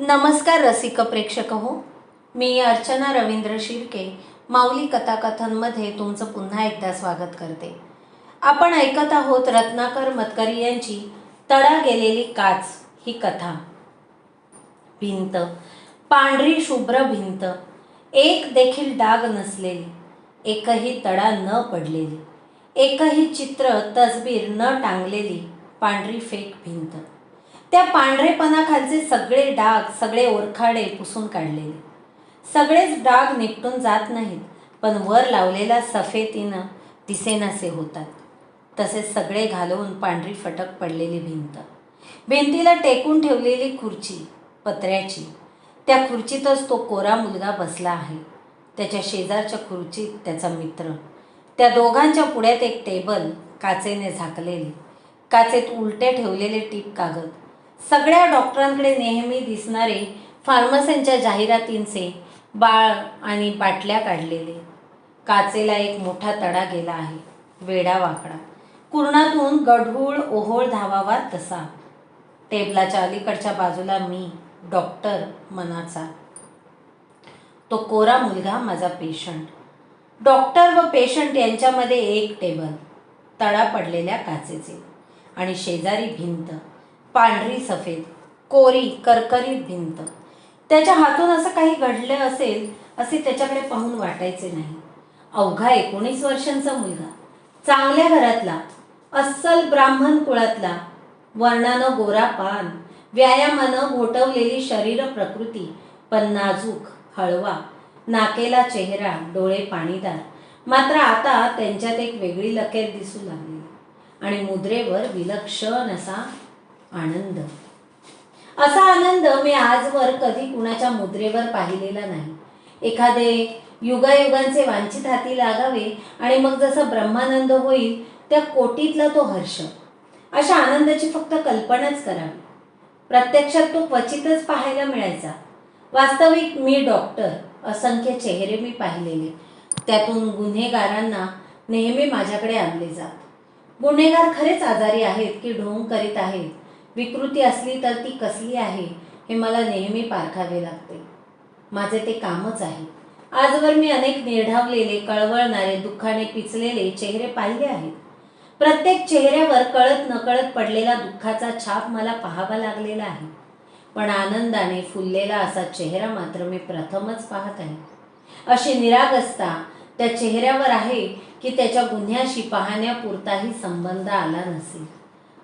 नमस्कार रसिक प्रेक्षक हो मी अर्चना रवींद्र शिर्के माऊली कथाकथनमध्ये तुमचं पुन्हा एकदा स्वागत करते. आपण ऐकत आहोत रत्नाकर मतकरी यांची तडा गेलेली काच ही कथा. भिंत पांढरी शुभ्र भिंत एक देखील डाग नसलेली एकही तडा न पडलेली एकही चित्र तसबीर न टांगलेली पांढरी फेक भिंत. त्या पांढरेपणाखालचे सगळे डाग सगळे ओरखाडे पुसून काढलेले. सगळेच डाग निपटून जात नाहीत पण वर लावलेल्या सफेतीनं दिसेनासे होतात. तसेच सगळे घालवून पांढरी फटक पडलेली भिंत. भिंतीला टेकून ठेवलेली खुर्ची पत्र्याची. त्या खुर्चीतच तो कोरा मुलगा बसला आहे. त्याच्या शेजारच्या खुर्चीत त्याचा मित्र. त्या दोघांच्या पुढ्यात एक टेबल काचेने झाकलेली. काचेत उलटे ठेवलेले टीप कागद. सगळ्या डॉक्टरांकडे नेहमी दिसणारे फार्मसींच्या जाहिरातींचे बाळ आणि बाटल्या काढलेले. काचेला एक मोठा तडा गेला आहे. वेडा वाकडा. कुरणातून गढूळ ओहोळ धावावा तसा. टेबलाच्या अलीकडच्या बाजूला मी डॉक्टर मनाचा. तो कोरा मुलगा माझा पेशंट. डॉक्टर व पेशंट यांच्यामध्ये एक टेबल. तडा पडलेल्या काचेचे. आणि शेजारी भिंत. पांढरी सफेद कोरी करकरीत भिंत. त्याच्या हातून असं काही घडलं असेल असे त्याच्याकडे पाहून वाटायचे नाही. अवघा एकोणीस वर्षांचा मुलगा. चांगल्या घरातला अस्सल ब्राह्मण कुळातला वर्णानं गोरा पान व्यायामानं घोटवलेली शरीर प्रकृती पण नाजूक हळवा नाकेला चेहरा डोळे पाणीदार. मात्र आता त्यांच्यात एक वेगळी लकेर दिसू लागली. आणि मुद्रेवर विलक्षण असा आनंद. असा आनंद मी आजवर कधी कुणाच्या मुद्रेवर पाहिलेला नाही. एखादे युगायुगांचे वांछित हाती लागावे आणि मग जसा ब्रह्मानंद होईल त्या कोटीतला तो हर्ष. अशा आनंदाची फक्त कल्पनाच करावी. प्रत्यक्षात तो क्वचितच पाहायला मिळायचा. वास्तविक मी डॉक्टर असंख्य चेहरे मी पाहिलेले. त्यातून गुन्हेगारांना नेहमी माझ्याकडे आणले जात. गुन्हेगार खरेच आजारी आहेत की ढोंग करीत आहेत? विकृती असली तर ती कसली आहे हे मला नेहमी पारखावे लागते. माझे ते कामच आहे. आजवर मी अनेक निर्ढावलेले कळवळणारे दुःखाने पिचलेले चेहरे पाहिले आहेत. प्रत्येक चेहऱ्यावर कळत नकळत पडलेला दुःखाचा छाप मला पाहावा लागलेला आहे. पण आनंदाने फुललेला असा चेहरा मात्र मी प्रथमच पाहत आहे. अशी निरागसता त्या चेहऱ्यावर आहे की त्याच्या गुन्ह्याशी पाहण्यापुरताही संबंध आला नसेल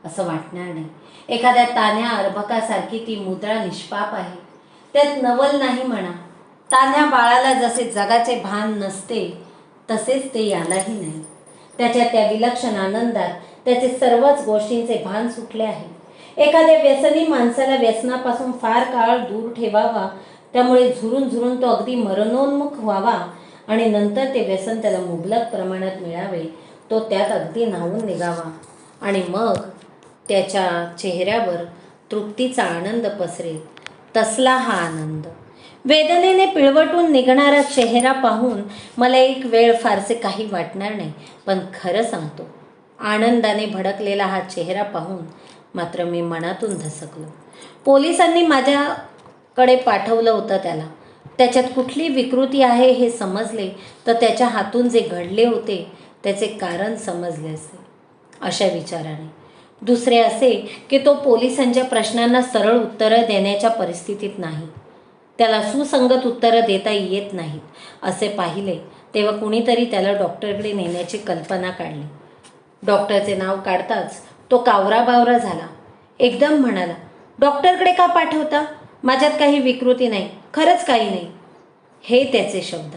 असं वाटणार नाही. एखाद्या तान्ह्या अर्भकासारखी ती मुद्रा निष्पाप आहे. त्यात नवल नाही म्हणा. तान्ह्या बाळाला जसे जगाचे भान नसते तसेच ते यालाही नाही. त्याच्या त्या विलक्षण आनंदात त्याचे सर्वच गोष्टींचे भान सुटले आहे. एखाद्या व्यसनी माणसाला व्यसनापासून फार काळ दूर ठेवावा त्यामुळे झुरून झुरून तो अगदी मरणोन्मुख व्हावा आणि नंतर ते व्यसन त्याला मुबलक प्रमाणात मिळावे तो त्यात अगदी न्हावून निघावा. आणि मग त्याच्या चेहऱ्यावर तृप्तीचा आनंद पसरेल. तसला हा आनंद. वेदनेने पिळवटून निघणारा चेहरा पाहून मला एक वेळ फारसे काही वाटणार नाही पण खरं सांगतो आनंदाने भडकलेला हा चेहरा पाहून मात्र मी मनातून धसकलो. पोलिसांनी माझ्याकडे पाठवलं होतं त्याला. त्याच्यात कुठली विकृती आहे हे समजले तर त्याच्या हातून जे घडले होते त्याचे कारण समजले असते अशा विचाराने. दुसरे असे की तो पोलिसांच्या प्रश्नांना सरळ उत्तरं देण्याच्या परिस्थितीत नाही. त्याला सुसंगत उत्तरं देता येत नाहीत असे पाहिले तेव्हा कुणीतरी त्याला डॉक्टरकडे नेण्याची कल्पना काढली. डॉक्टरचे नाव काढताच तो कावराबावरा झाला. एकदम म्हणाला डॉक्टरकडे का पाठवता? माझ्यात काही विकृती नाही खरंच काही नाही. हे त्याचे शब्द.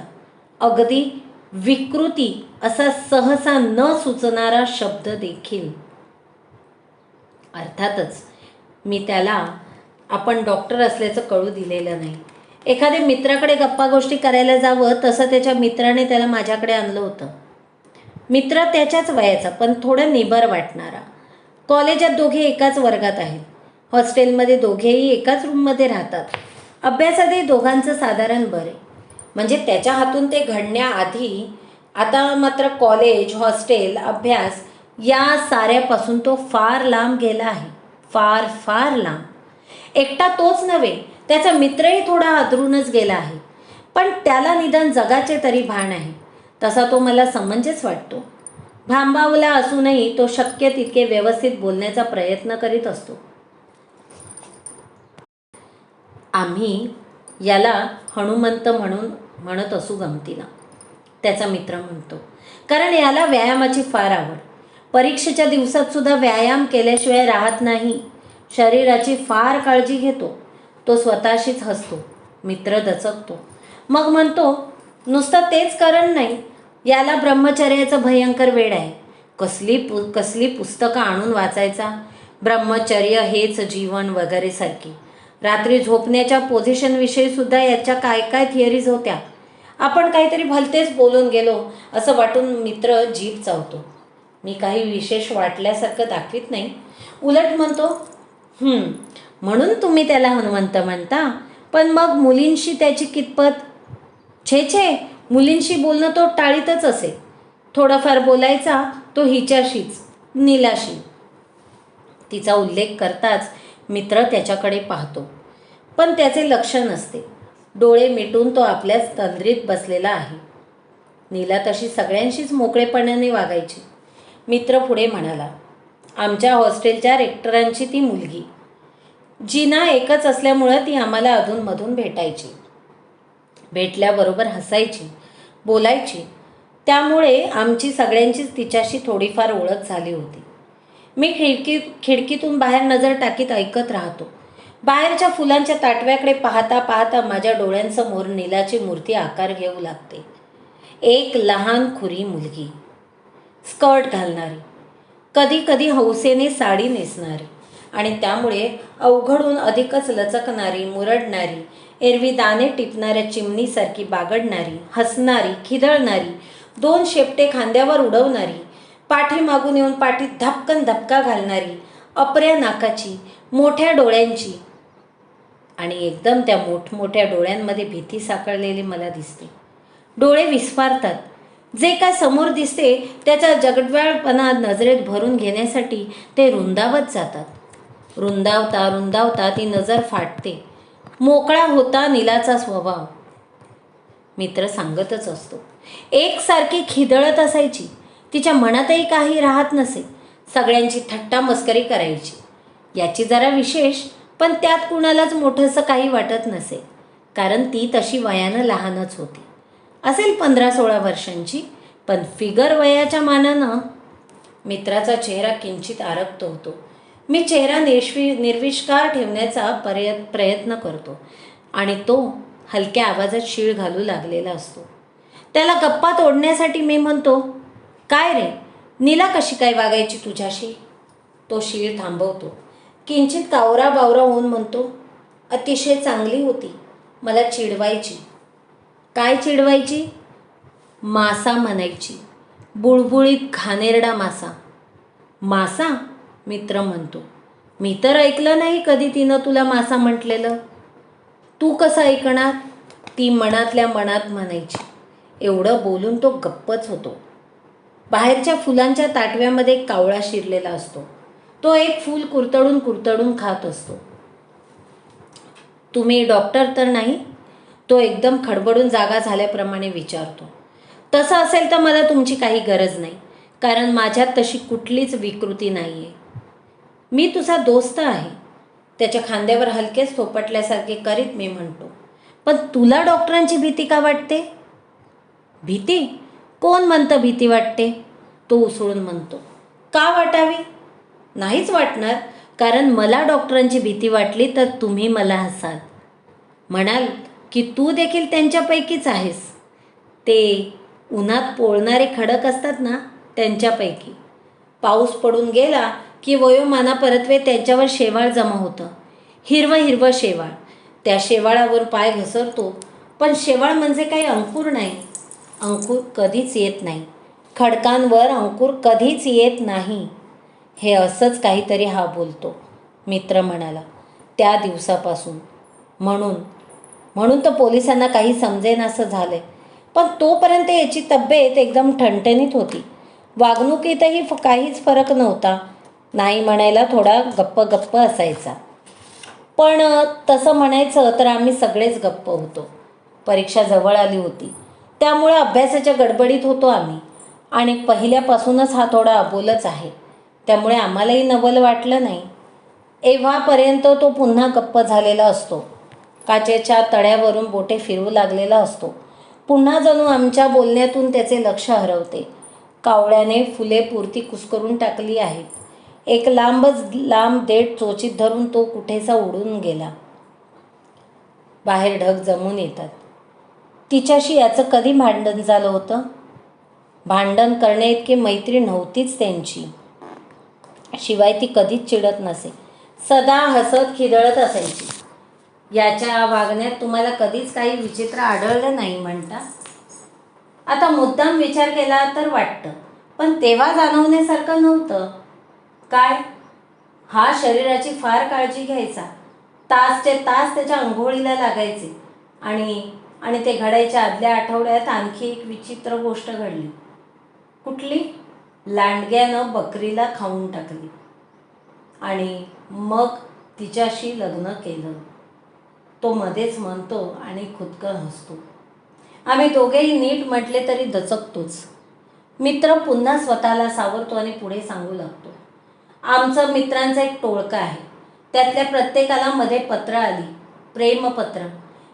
अगदी विकृती असा सहसा न सुचणारा शब्द देखील अर्थातच मी त्याला आपण डॉक्टर असल्याचं कळू दिलेलं नाही. एखाद्या मित्राकडे गप्पा गोष्टी करायला जावं तसं त्याच्या मित्राने त्याला माझ्याकडे आणलं होतं. मित्र त्याच्याच वयाचा पण थोडं निबर वाटणारा. कॉलेजात दोघे एकाच वर्गात आहेत. हॉस्टेलमध्ये दोघेही एकाच रूममध्ये राहतात. अभ्यासातही दोघांचं साधारण बरे. म्हणजे त्याच्या हातून ते घडण्याआधी आता मात्र कॉलेज हॉस्टेल अभ्यास या साऱ्यापासून तो फार लांब गेला आहे. फार फार लांब. एकटा तोच नव्हे त्याचा मित्रही थोडा आदरूनच गेला आहे. पण त्याला निदान जगाचे तरी भान आहे. तसा तो मला समंजस वाटतो. भांबावला असूनही तो शक्य तितके व्यवस्थित बोलण्याचा प्रयत्न करीत असतो. आम्ही याला हनुमंत म्हणून म्हणत असू गमतीनं त्याचा मित्र म्हणतो. कारण याला व्यायामाची फार आवड. परीक्षेच्या दिवसात सुद्धा व्यायाम केल्याशिवाय राहत नाही. शरीराची फार काळजी घेतो. तो स्वतःशीच हसतो. मित्र दचकतो. मग म्हणतो नुसतं तेच कारण नाही. याला ब्रह्मचर्याचं भयंकर वेळ आहे. कसली पु कसली पुस्तकं आणून वाचायचा? ब्रह्मचर्य हेच जीवन वगैरे सारखी. रात्री झोपण्याच्या पोझिशनविषयी सुद्धा याच्या काय काय थिअरीज होत्या? आपण काहीतरी भलतेच बोलून गेलो असं वाटून मित्र जीभ चावतो. मी काही विशेष वाटल्यासारखं दाखवित नाही. उलट म्हणतो म्हणून तुम्ही त्याला हनुमंत म्हणता. पण मग मुलींशी त्याची कितपत छे छे मुलींशी बोलणं तो टाळीतच असे. थोडाफार बोलायचा तो हिच्याशीच नीलाशी. तिचा उल्लेख करताच मित्र त्याच्याकडे पाहतो. पण त्याचे लक्ष नसते. डोळे मिटून तो आपल्याच तंद्रीत बसलेला आहे. नीला तशी सगळ्यांशीच मोकळेपणाने वागायची. मित्र पुढे म्हणाला आमच्या हॉस्टेलच्या रेक्टरांची ती मुलगी. जिना एकच असल्यामुळं ती आम्हाला अधूनमधून भेटायची. भेटल्याबरोबर हसायची बोलायची. त्यामुळे आमची सगळ्यांचीच तिच्याशी थोडीफार ओळख झाली होती. मी खिडकी खिडकीतून बाहेर नजर टाकीत ऐकत राहतो. बाहेरच्या फुलांच्या ताटव्याकडे पाहता पाहता माझ्या डोळ्यांसमोर नीलाची मूर्ती आकार घेऊ लागते. एक लहान खुरी मुलगी. स्कर्ट घालणारी. कधी कधी हौसेने साडी नेसणारी. आणि त्यामुळे अवघडून अधिकच लचकणारी मुरडणारी एरवी दाणे टिपणाऱ्या चिमणीसारखी बागडणारी हसणारी खिदळणारी दोन शेपटे खांद्यावर उडवणारी पाठीमागून येऊन पाठीत धपकन धपका घालणारी अपऱ्या नाकाची मोठ्या डोळ्यांची. आणि एकदम त्या मोठमोठ्या डोळ्यांमध्ये भीती साकळलेली मला दिसते. डोळे विस्फारतात जे काय समोर दिसते त्याचा जगडव्याळपणा नजरेत भरून घेण्यासाठी ते रुंदावत जातात. रुंदावता रुंदावता ती नजर फाटते. मोकळा होता नीलाचा स्वभाव. मित्र सांगतच असतो. एकसारखी खिदळत असायची. तिच्या मनातही काही राहत नसे. सगळ्यांची थट्टा मस्करी करायची. याची जरा विशेष पण त्यात कुणालाच मोठंसं काही वाटत नसे. कारण ती तशी वयानं लहानच होती. असेल पंधरा सोळा वर्षांची. पण फिगर वयाच्या मानानं मित्राचा चेहरा किंचित आरक्त होतो. मी चेहरा निष्वि निर्विष्कार ठेवण्याचा पर्य प्रयत्न करतो आणि तो हलक्या आवाजात शीळ घालू लागलेला असतो. त्याला गप्पा तोडण्यासाठी मी म्हणतो काय रे? नीला कशी काय वागायची तुझ्याशी? तो शीळ थांबवतो. किंचित कावरा बावरा होऊन म्हणतो अतिशय चांगली होती. मला चिडवायची. काय चिडवायची? मासा म्हणायची. बुळबुळीत घाणेरडा मासा. मासा? मित्र म्हणतो. मी तर ऐकलं नाही कधी तिनं तुला मासा म्हटलेलं. तू कसं ऐकणार? ती मनातल्या मनात म्हणायची. एवढं बोलून तो गप्पच होतो. बाहेरच्या फुलांच्या ताटव्यामध्ये एक कावळा शिरलेला असतो. तो एक फूल कुरतडून कुरतडून खात असतो. तुम्ही डॉक्टर तर नाही? तो एकदम खडबडून जागा झाल्याप्रमाणे विचारतो. तसं असेल तर मला तुमची काही गरज नाही कारण माझ्यात तशी कुठलीच विकृती नाही आहे मी तुझा दोस्त आहे. त्याच्या खांद्यावर हलकेच थोपटल्यासारखे करीत मी म्हणतो पण तुला डॉक्टरांची भीती का वाटते? भीती? कोण म्हणतं भीती वाटते? तो उसळून म्हणतो का वाटावी? नाहीच वाटणार कारण मला डॉक्टरांची भीती वाटली तर तुम्ही मला हसाल. म्हणाल की तू देखील त्यांच्यापैकीच आहेस. ते उन्हात पोळणारे खडक असतात ना त्यांच्यापैकी. पाऊस पडून गेला की वयोमानापरत्वे त्यांच्यावर शेवाळ जमा होतं. हिरवं हिरवं शेवाळ. त्या शेवाळावर पाय घसरतो. पण शेवाळ म्हणजे काही अंकुर नाही. अंकुर कधीच येत नाही. खडकांवर अंकुर कधीच येत नाही. हे असंच काहीतरी हा बोलतो मित्र म्हणाला त्या दिवसापासून. म्हणून म्हणून तर पोलिसांना काही समजेनासं झालंय. पण तोपर्यंत याची तब्येत एकदम ठणठणीत होती. वागणुकीतही फ- काहीच फरक नव्हता. नाही म्हणायला थोडा गप्प गप्प असायचा. पण तसं म्हणायचं तर आम्ही सगळेच गप्प होतो. परीक्षा जवळ आली होती. त्यामुळे अभ्यासाच्या गडबडीत होतो आम्ही. आणि पहिल्यापासूनच हा थोडा अबोलच आहे. त्यामुळे आम्हालाही नवल वाटलं नाही. एव्हापर्यंत तो पुन्हा गप्प झालेला असतो. काचेच्या तळ्यावरून बोटे फिरू लागलेला असतो. पुन्हा जणू आमच्या बोलण्यातून त्याचे लक्ष हरवते. कावळ्याने फुले पुरती कुस्करून टाकली आहेत. एक लांबच लांब देठ चोचीत धरून तो कुठेसा उडून गेला. बाहेर ढग जमून येतात. तिच्याशी याचं कधी भांडण झालं होतं? भांडण करणे इतकी मैत्री नव्हतीच त्यांची. शिवाय ती कधीच चिडत नसे. सदा हसत खिदळत असायची. याच्या वागण्यात तुम्हाला कधीच काही विचित्र आढळलं नाही म्हणता. आता मुद्दाम विचार केला तर वाटतं. पण तेव्हा जाणवण्यासारखं नव्हतं. काय? हा शरीराची फार काळजी घ्यायचा. तासचे तास त्याच्या अंघोळीला लागायचे. आणि आणि ते घडायच्या आदल्या आठवड्यात आणखी एक विचित्र गोष्ट घडली. कुठली? लांडग्यानं बकरीला खाऊन टाकली. आणि मग तिच्याशी लग्न केलं. तो मध्येच म्हणतो आणि खुदकन हसतो. आम्ही दोघेही नीट म्हटले तरी दचकतोच. मित्र पुन्हा स्वतःला सावरतो आणि पुढे सांगू लागतो. आमचं मित्रांचं एक टोळकं आहे. त्यातल्या प्रत्येकाला मध्ये पत्र आली. प्रेमपत्र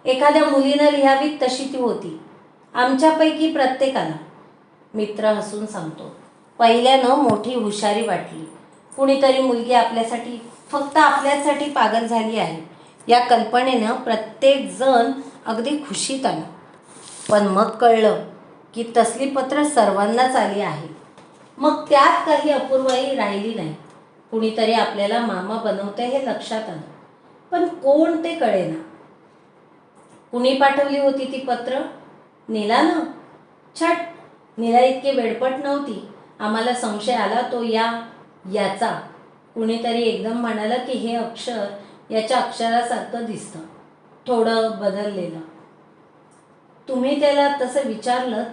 एखाद्या मुलीनं लिहावीत तशी ती होती. आमच्यापैकी प्रत्येकाला. मित्र हसून सांगतो. पहिल्यानं मोठी हुशारी वाटली. कुणीतरी मुलगी आपल्यासाठी फक्त आपल्यासाठी पागल झाली आहे. या कल्पनेनं प्रत्येकजण अगदी खुशीत आला पण मग कळलं की तसली पत्र सर्वांनाच आली आहे. मग त्यात काही अपूर्वही राहिली नाही. कुणीतरी आपल्याला मामा बनवते हे लक्षात आलं. पण कोण ते कळेना. कुणी पाठवली होती ती पत्र? नीला ना छट! नीला इतकी वेडपट नव्हती. आम्हाला संशय आला तो या याचा. कुणीतरी एकदम म्हणालं की हे अक्षर याच्या अक्षरासारखं दिसतं. थोडं बदललेलं. तुम्ही त्याला तसं विचारलं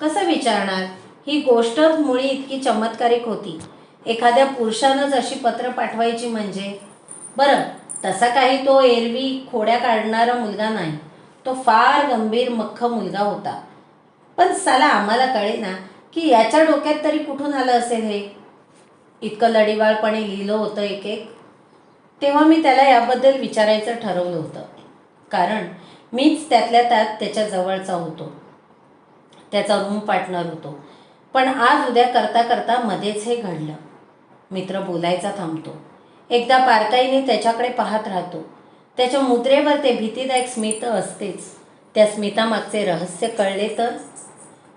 कसं विचारणार? ही गोष्टच मुळी इतकी चमत्कारिक होती. एखाद्या पुरुषानंच अशी पत्र पाठवायची म्हणजे? बरं तसा काही तो एरवी खोड्या काढणारा मुलगा नाही. तो फार गंभीर मख्ख मुलगा होता. पण साला आम्हाला कळे ना की याच्या डोक्यात तरी कुठून आलं असेल हे? इतकं लढीवाळपणे लिहिलं होतं एक एक. तेव्हा मी त्याला याबद्दल विचारायचं ठरवलं होतं. कारण मीच त्यातल्या त्यात त्याच्या जवळचा होतो. त्याचा रूम पार्टनर होतो. पण आज उद्या करता करता मध्येच हे घडलं. मित्र बोलायचा थांबतो. एकदा बारकाईने त्याच्याकडे पाहत राहतो. त्याच्या मुद्रेवर ते भीतीदायक स्मित असतेच. त्या स्मितामागचे रहस्य कळले तर?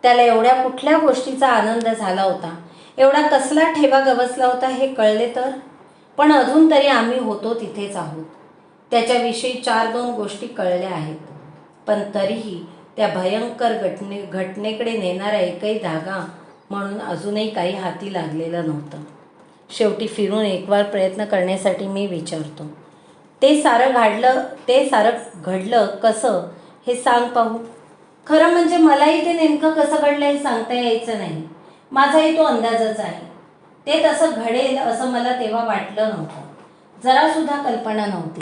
त्याला एवढ्या कुठल्या गोष्टीचा आनंद झाला होता? एवढा कसला ठेवा गवसला होता हे कळले तर? पण अजून तरी आम्ही होतो तिथेच आहोत. त्याच्याविषयी चार दोन गोष्टी कळल्या आहेत. पण तरीही त्या भयंकर घटने घटनेकडे नेणारा एकही धागा म्हणून अजूनही काही हाती लागलेलं नव्हतं. शेवटी फिरून एकवार प्रयत्न करण्यासाठी मी विचारतो ते सारं घाडलं ते सारं घडलं कसं? हे सांग पाहू. खरं म्हणजे मलाही ते नेमकं कसं घडलं हे सांगता यायचं नाही. माझाही तो अंदाजच आहे. ते तसं घडेल असं मला तेव्हा वाटलं नव्हतं. जरासुद्धा कल्पना नव्हती.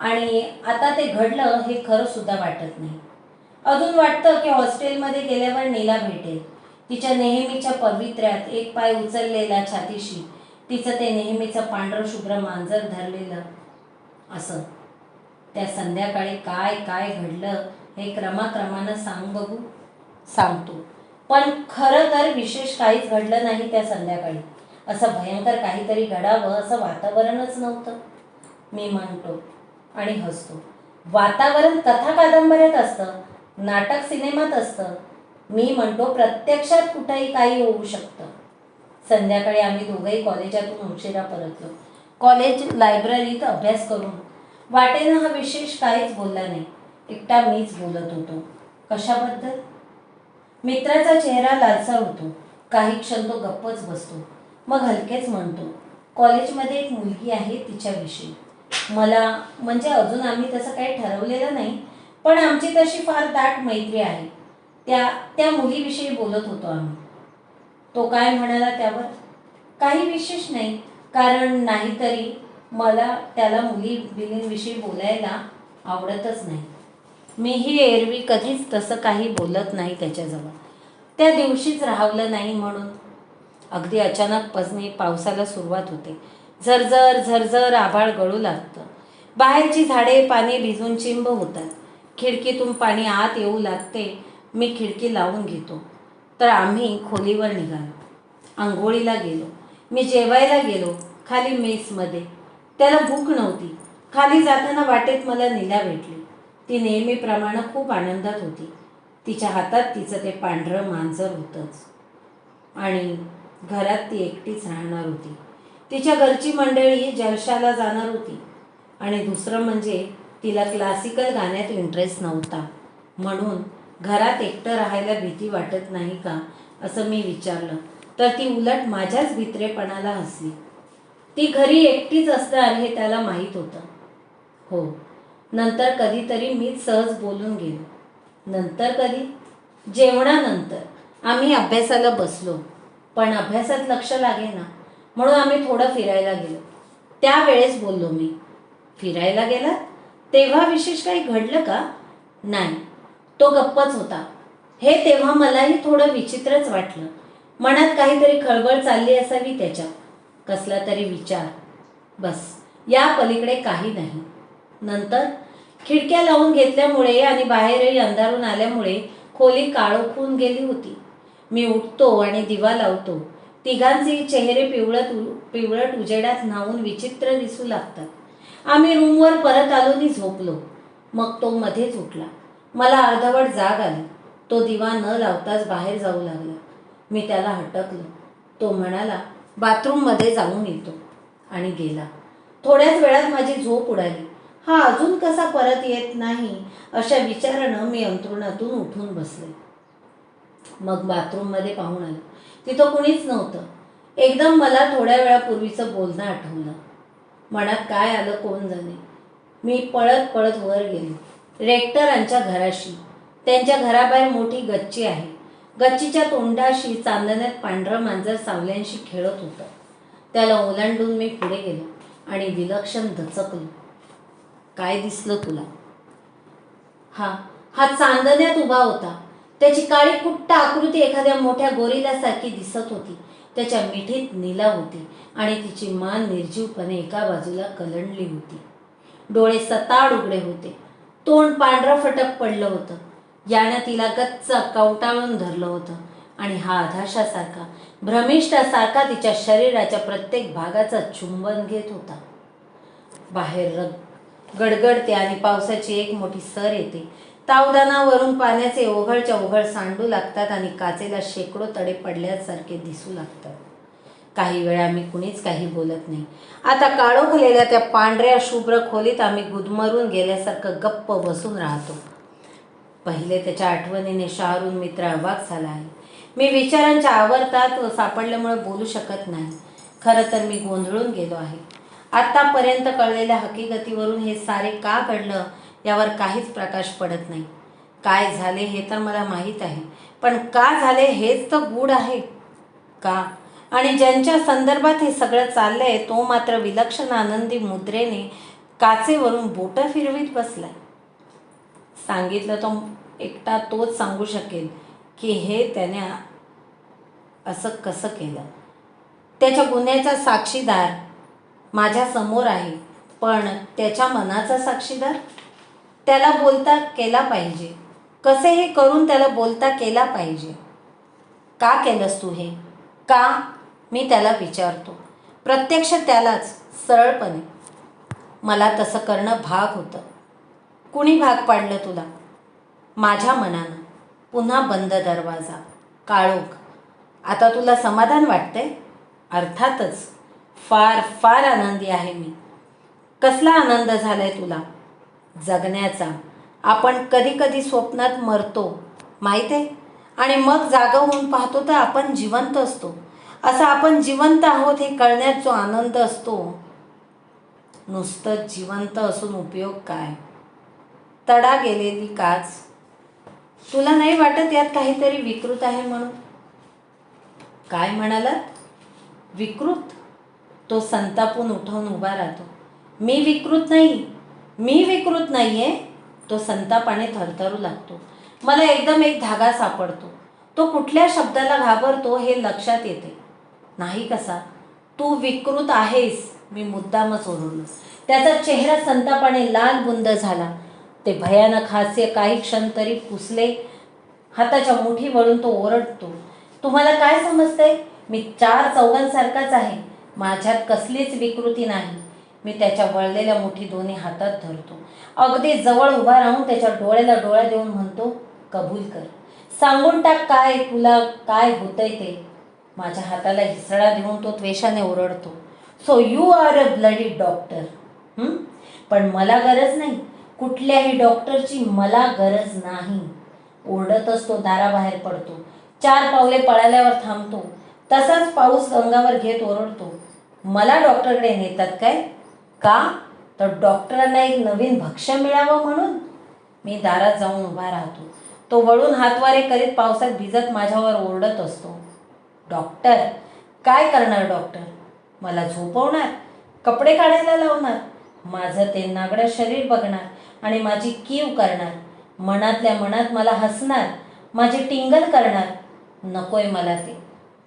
आणि आता ते घडलं हे खरंसुद्धा वाटत नाही. अजून वाटतं की हॉस्टेलमध्ये गेल्यावर नीला भेटेल. तिच्या नेहमीच्या पवित्र्यात एक पाय उचललेला छातीशी तिचं ते नेहमीचं पांढरं शुभ्र मांजर धरलेलं असं. त्या संध्याकाळी काय काय घडलं हे क्रमाक्रमानं सांग बघू. सांगतो. पण खरं तर विशेष काहीच घडलं नाही त्या संध्याकाळी. असं भयंकर काहीतरी घडावं असं वातावरणच नव्हतं. मी म्हणतो आणि हसतो. वातावरण कथा कादंबऱ्यात असतं नाटक सिनेमात असतं. मी म्हणतो प्रत्यक्षात कुठंही काही होऊ शकतं. संध्याकाळी आम्ही दोघंही कॉलेजातून उशिरा परतलो. कॉलेज लायब्ररीत अभ्यास करून. वाटेनं हा विशेष काहीच बोलला नाही. एकटा मीच बोलत होतो. कशाबद्दल? मित्राचा चेहरा लालसा होतो. काही क्षण तो गप्पच बसतो. मग हलकेच म्हणतो कॉलेजमध्ये एक मुलगी आहे तिच्याविषयी. मला म्हणजे अजून आम्ही तसं काही ठरवलेलं नाही पण आमची तशी फार दाट मैत्री आहे. त्या त्या मुलीविषयी बोलत होतो आम्ही. तो काय म्हणाला त्यावर? काही विशेष नाही कारण नाहीतरी मला त्याला मुली बिलींविषयी बोलायला आवडतच नाही. मीही एरवी कधीच तसं काही बोलत नाही त्याच्याजवळ. त्या दिवशीच राहवलं नाही म्हणून अगदी अचानकपणे पावसाला सुरुवात होते. झरझर झरझर आभाळ गळू लागतं. बाहेरची झाडे पाणी भिजून चिंब होतात. खिडकीतून पाणी आत येऊ लागते. मी खिडकी लावून घेतो. तर आम्ही खोलीवर निघालो. आंघोळीला गेलो. मी जेवायला गेलो खाली मेसमध्ये. त्याला भूक नव्हती. खाली जाताना वाटेत मला नीला भेटली. ती नेहमीप्रमाणे खूप आनंदात होती. तिच्या हातात तिचं ते पांढरं मांजर होतंच. आणि घरात ती एकटीच राहणार होती. तिच्या घरची मंडळी जलशाला जाणार होती. आणि दुसरं म्हणजे तिला क्लासिकल गाण्यात इंटरेस्ट नव्हता. म्हणून घरात एकटं राहायला भीती वाटत नाही का असं मी विचारलं. तर ती उलट माझ्याच भित्रेपणाला हसली. ती घरी एकटीच असणार हे त्याला माहीत होतं. हो नंतर कधीतरी मीच सहज बोलून गेलो. नंतर कधी? जेवणानंतर. आम्ही अभ्यासाला बसलो. पण अभ्यासात लक्ष लागेना म्हणून आम्ही थोडं फिरायला गेलो. त्यावेळेस बोललो मी फिरायला गेला तेव्हा विशेष काही घडलं का? नाही. तो गप्पच होता. हे तेव्हा मलाही थोडं विचित्रच वाटलं. मनात काहीतरी खळबळ चालली असावी त्याच्या. कसला तरी विचार. बस या पलीकडे काही नाही. नंतर खिडक्या लावून घेतल्यामुळे आणि बाहेरही अंधारून आल्यामुळे खोली काळोखून गेली होती. मी उठतो आणि दिवा लावतो. तिघांचे चेहरे पिवळट उ- पिवळट उजेडात न्हावून विचित्र दिसू लागतात. आम्ही रूमवर परत आलो आणि झोपलो. मग तो मध्येच उठला. मला अर्धवट जाग आली. तो दिवा न लावताच बाहेर जाऊ लागला. मी त्याला हटकलो. तो म्हणाला बाथरूममध्ये जाऊन येतो. आणि गेला. थोड्याच वेळात माझी झोप उडाली. हा अजून कसा परत येत नाही? अशा विचारानं मी अंतरुणातून उठून बसले. मग बाथरूममध्ये पाहून आलं. तिथं कुणीच नव्हतं. एकदम मला थोड्या वेळापूर्वीचं बोलणं आठवलं. मनात काय आलं कोण जाणे. मी पळत पळत वर गेलो. रेक्टरांच्या घराशी. त्यांच्या घराबाहेर मोठी गच्ची आहे. गच्चीच्या तोंडाशी चांदण्यात पांढरं मांजर सावल्यांशी खेळत होतं. त्याला ओलांडून मी पुढे गेलो आणि विलक्षण दचकलो. काय दिसलं तुला? हा हा चांदण्यात उभा होता. त्याची काळी कुट्ट आकृती एखाद्या मोठ्या गोरिलासारखी दिसत होती. त्याच्या मिठीत नीला होती आणि तिची मान निर्जीवपणे एका बाजूला कलंडली होती. डोळे सताड उघडे होते. तोंड पांढरं फटक पडलं होतं. यानं तिला गच्च कवटाळून धरलं होतं आणि हा आधाशासारखा भ्रमिष्ठासारखा तिच्या शरीराच्या प्रत्येक भागाचा चुंबन घेत होता. बाहेर रग गडगडते आणि पावसाची एक मोठी सर येते. तावदानावरून पाण्याचे ओघळच्या ओघळ सांडू लागतात आणि काचेला शेकडो तडे पडल्यासारखे दिसू लागतात. काही वेळा आम्ही कुणीच काही बोलत नाही. आता काळोखलेल्या त्या पांढऱ्या शुभ्र खोलीत आम्ही गुदमरून गेल्यासारखं गप्प बसून राहतो. पहिले त्याच्या आठवणीने शहारून मित्र अवाक झाला आहे. मी विचारांच्या आवर्तात सापडल्यामुळे बोलू शकत नाही. खरं तर मी गोंधळून गेलो आहे. आत्तापर्यंत कळलेल्या हकीकतीवरून हे सारे का घडलं? यावर काहीच प्रकाश पडत नाही. काय झाले हे तर मला माहीत आहे. पण का झाले हेच तर गूढ आहे. का? आणि ज्यांच्या संदर्भात हे सगळं चाललंय तो मात्र विलक्षण आनंदी मुद्रेने काचेवरून बोटं फिरवीत बसलाय. सांगितलं तो एकटा तोच सांगू शकेल की हे त्याने असं कसं केलं. त्याच्या गुन्ह्याचा साक्षीदार माझ्यासमोर आहे पण त्याच्या मनाचा साक्षीदार? त्याला बोलता केला पाहिजे. कसे हे करून त्याला बोलता केला पाहिजे? का केलंस तू हे? का? मी त्याला विचारतो. प्रत्यक्ष त्यालाच सरळपणे. मला तसं करणं भाग होतं. कुणी भाग पाडलं तुला? माझ्या मनानं. पुन्हा बंद दरवाजा. काळोख. आता तुला समाधान वाटतंय? अर्थातच. फार फार आनंदी आहे मी. कसला आनंद झालाय तुला? जगण्याचा. आपण कधी कधी स्वप्नात मरतो माहीत आहे? आणि मग जागा होऊन पाहतो तर आपण जिवंत असतो. असं आपण जिवंत आहोत हे कळण्यात जो आनंद असतो. नुसतं जिवंत असून उपयोग काय? तडा गेलेली काच. तुला नाही वाटत यात काहीतरी विकृत आहे म्हणून? काय म्हणालात? विकृत? तो संतापून उठवून उभा राहतो. मी विकृत नाही. मी विकृत नाही आहे तो संतापाने थरथरू लागतो. मला एकदम एक धागा सापडतो. तो कुठल्या शब्दाला घाबरतो हे लक्षात येते. नाही कसा? तू विकृत आहेस मी मुद्दामच ओरडलो त्याचा चेहरा संतापाने लाल बुंद झाला. ते भयानक हास्य काही क्षण तरी पुसले. हाताच्या मुठी वळून तो ओरडतो. तुम्हाला काय समजतंय? मी चार चौघांसारखाच आहे. माझ्यात कसलीच विकृती नाही. मी त्याच्या वळलेल्या मुठी दोन्ही हातात धरतो. अगदी जवळ उभा राहून त्याच्या डोळ्याला डोळा देऊन म्हणतो कबूल कर. सांगून टाक काय तुला काय होतंय ते. माझ्या हाताला हिसडा देऊन तो त्वेषाने ओरडतो so you are a bloody doctor पण मला गरज नाही. कुठल्याही डॉक्टरची मला गरज नाही. ओरडतच तो दाराबाहेर पडतो. चार पावले पळाल्यावर थांबतो. तसाच पाऊस गंगावर घेत ओरडतो. मला डॉक्टरकडे नेतात काय? का? तर डॉक्टरांना एक नवीन भक्ष्य मिळावं म्हणून मी दारात जाऊन उभा राहतो. तो वळून हातवारे करीत पावसात भिजत माझ्यावर ओरडत असतो. डॉक्टर काय करणार डॉक्टर? मला झोपवणार? कपडे काढायला लावणार? माझं ते नागडं शरीर बघणार आणि माझी कीव करणार. मनातल्या मनात मला हसणार माझी टिंगल करणार. नकोय मला ते.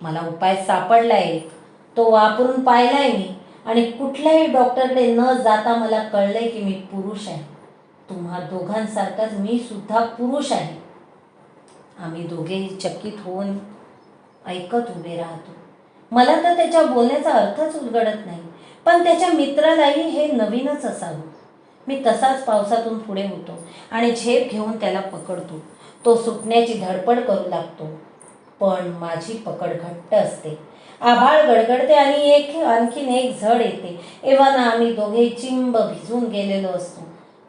मला उपाय सापडला एक तो वापरून पाहिलाय मी. आणि कुठल्याही डॉक्टरकडे न जाता मला कळलंय की मी पुरुष आहे. तुम्हा दोघांसारखाच मी सुद्धा पुरुष आहे. आम्ही दोघेही चकित होऊन ऐकत उभे राहतो. मला तर त्याच्या बोलण्याचा अर्थच उलगडत नाही पण त्याच्या मित्रालाही हे नवीनच असावं. मी तसाच पावसातून पुढे होतो आणि झेप घेऊन त्याला पकडतो. तो सुटण्याची धडपड करू लागतो. पण माझी पकड घट्ट असते. आभाळ गडगडते आणि एक आणखीन एक झड येते. एव्हा ना आम्ही दोघे चिंब भिजून गेलेलो असतो.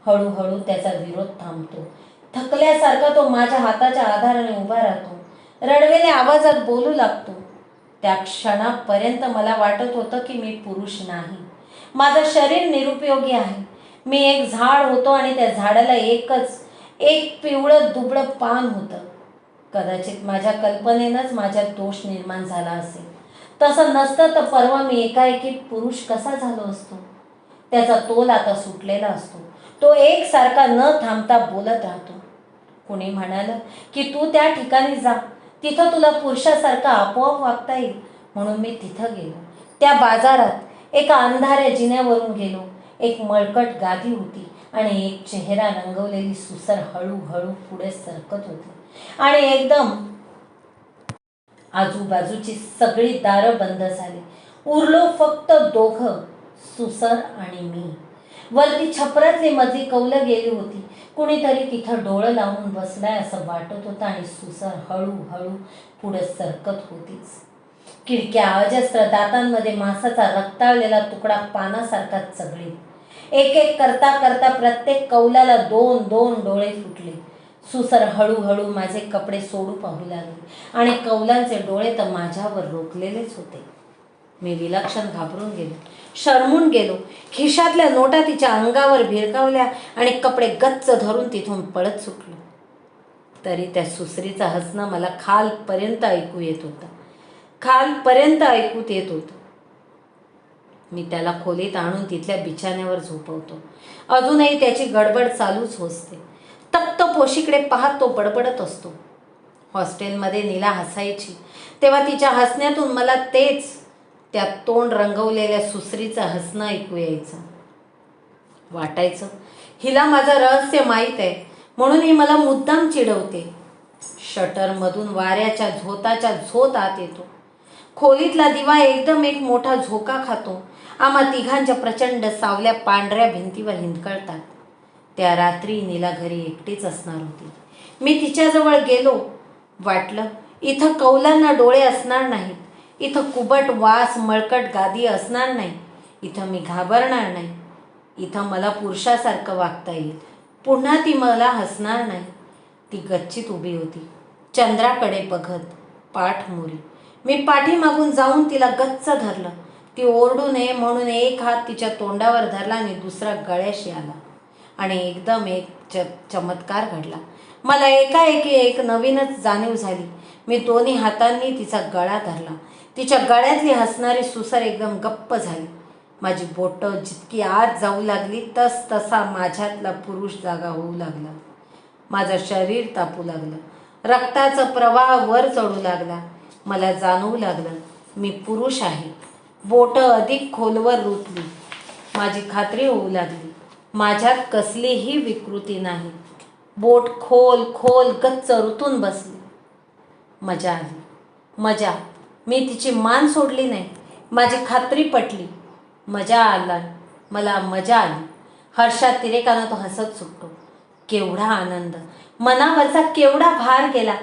हळूहळू त्याचा विरोध थांबतो. थकल्यासारखा तो माझ्या हाताच्या आधाराने उभा राहतो. रडवेने आवाजात बोलू लागतो. त्या क्षणापर्यंत मला वाटत होतं की मी पुरुष नाही. माझं शरीर निरुपयोगी आहे. मी एक झाड होतो आणि त्या झाडाला एकच एक पिवळं दुबळं पान होतं. कदाचित माझ्या कल्पनेनंच माझ्यात दोष निर्माण झाला असेल. तसं नसतं तर परवा मी एकाएकी पुरुष कसा झालो असतो? त्याचा तोल आता सुटलेला असतो. तो एकसारखा न थांबता बोलत राहतो. कुणी म्हणालं की तू त्या ठिकाणी जा. तिथं तुला पुरुषासारखा आपोआप वागता येईल. म्हणून मी तिथं गेलो. त्या बाजारात एका अंधाऱ्या जिन्यावरून गेलो. एक मळकट गादी होती आणि एक चेहरा रंगवलेली सुसर हळूहळू पुढे सरकत होती. आणि एकदम आजूबाजूची सगळी दारं बंद झाली. उरलो फक्त दोघं सुसर आणि मी. वरती छपरातली मजली कौलं गेली होती. कुणीतरी तिथं डोळं लावून बसलाय असं वाटत होतं आणि सुसर हळूहळू पुढे सरकत होतीच. खिडक्या अजस्त्र दातांमध्ये मासाचा रक्ताळलेला तुकडा पानासारखा चगळी एक एक करता करता प्रत्येक कौलाला दोन दोन डोळे फुटले. सुसर हळूहळू माझे कपडे सोडू पाहू लागले. आणि कौलांचे डोळे तर माझ्यावर रोखलेलेच होते. मी विलक्षण घाबरून गेलो. शरमून गेलो. खिशातल्या नोटा तिच्या अंगावर भिरकावल्या आणि कपडे गच्च धरून तिथून पळत सुटलो. तरी त्या सुसरीचं हसणं मला खालपर्यंत ऐकू येत होतं. खालपर्यंत ऐकूत येत होतं. मी त्याला खोलीत आणून तिथल्या बिछाण्यावर झोपवतो. अजूनही त्याची गडबड चालूच होसते तप्त पोशीकडे पाहत तो बडबडत असतो. हॉस्टेलमध्ये नीला हसायची. तेव्हा तिच्या हसण्यातून मला तेच त्या तोंड रंगवलेल्या सुसरीचं हसणं ऐकू यायचं. वाटायचं हिला माझं रहस्य माहीत आहे म्हणून ही मला मुद्दाम चिडवते. शटरमधून वाऱ्याच्या झोताच्या झोत आत येतो. खोलीतला दिवा एकदम एक मोठा झोका खातो. आम्हा तिघांच्या प्रचंड सावल्या पांढऱ्या भिंतीवर हिंदकळतात. त्या रात्री नीला घरी एकटीच असणार होती. मी तिच्याजवळ गेलो. वाटलं इथं कौलांना डोळे असणार नाहीत. इथं कुबट वास मळकट गादी असणार नाही. इथं मी घाबरणार नाही. इथं मला पुरुषासारखं वागता येईल. पुन्हा ती मला हसणार नाही. ती गच्चीत उभी होती. चंद्राकडे बघत पाठ मुरी. मी पाठीमागून जाऊन तिला गच्च धरलं. ती ओरडू नये म्हणून एक हात तिच्या तोंडावर धरला आणि दुसरा गळ्याशी आला. आणि एकदम एक च चमत्कार घडला. मला एकाएकी एक नवीनच जाणीव झाली. मी दोन्ही हातांनी तिचा गळा धरला. तिच्या गळ्यातली हसणारी सुसर एकदम गप्प झाली. माझी बोटं जितकी आत जाऊ लागली तस तसा माझ्यातला पुरुष जागा होऊ लागला. माझं शरीर तापू लागलं. रक्ताचा प्रवाह वर चढू लागला. मला जाणवू लागलं मी पुरुष आहे. बोटं अधिक खोलवर रुतली. माझी खात्री होऊ लागली. माझ्यात कसलीही विकृती नाही. बोट खोल खोल गच्च रुतून बसली. मजा आली. मजा. मी तिची मान सोडली नाही. माझी खात्री पटली. मजा आला. मला मजा आली. हर्षा तिरेकानं तो हसत सुटतो. केवढा आनंद. मनावरचा केवढा भार गेला.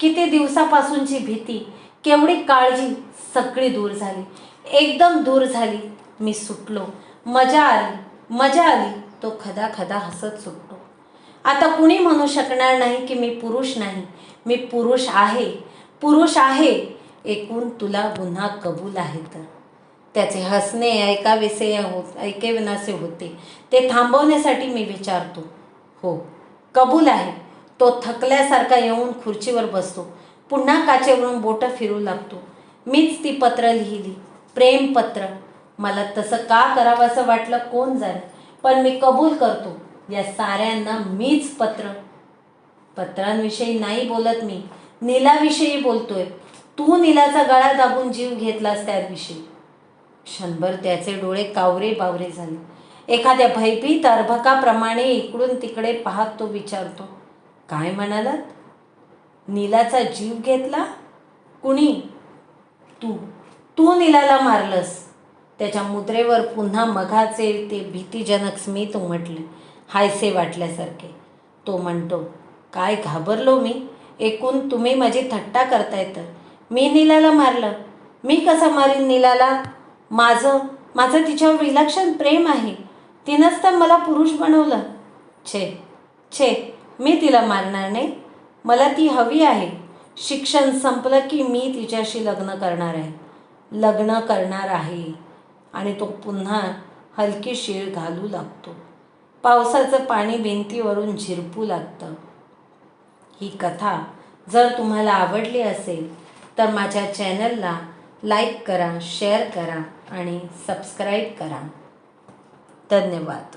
किती दिवसापासूनची भीती. केवढी काळजी सगळी दूर झाली. एकदम दूर झाली. मी सुटलो. मजा आली. मजा आली. तो खदा खदा हसत सुटतो. आता कुणी म्हणू शकणार नाही की मी पुरुष नाही. मी पुरुष आहे. पुरुष आहे. एकूण तुला गुन्हा कबूल आहे तर. त्याचे हसणे ऐकावेसे हो ऐकेविनासे होते. ते थांबवण्यासाठी मी विचारतो. हो कबूल आहे. तो थकल्यासारखा येऊन खुर्चीवर बसतो. पुन्हा काचेवरून बोटं फिरू लागतो. मीच ती पत्र लिहिली. प्रेमपत्र. मला तसं का करावं असं वाटलं? कोण जाणे? पण मी कबूल करतो या साऱ्यांना मीच पत्र. पत्रांविषयी नाही बोलत मी नीलाविषयी बोलतोय. तू नीलाचा गळा दाबून जीव घेतलास त्याविषयी. क्षणभर त्याचे डोळे कावरे बावरे झाले. एखाद्या भयभीत अर्भकाप्रमाणे इकडून तिकडे पाहत तो विचारतो काय म्हणालात? नीलाचा जीव घेतला? कुणी? तू तू नीलाला मारलंस. त्याच्या मुद्रेवर पुन्हा मघाचे ते भीतीजनक स्मित उमटले. हायसे वाटल्यासारखे. तो म्हणतो काय घाबरलो मी? एकूण तुम्ही माझी थट्टा करताय तर. मी नीलाला मारलं. मी कसं मारीन नीलाला? माझं माझं तिच्यावर विलक्षण प्रेम आहे. तिनंच तर मला पुरुष बनवलं. छे छे मी तिला मारणार नाही. मला ती हवी आहे. शिक्षण संपलं की मी तिच्याशी लग्न करणार आहे. लग्न करणार आहे. आणि तो पुन्हा हलकी शीळ घालू लागतो. पावसाचं पाणी भिंतीवरून झिरपू लागतं. ही कथा जर तुम्हाला आवडली असेल तर माझ्या चॅनलला लाईक करा शेअर करा आणि सबस्क्राईब करा. धन्यवाद.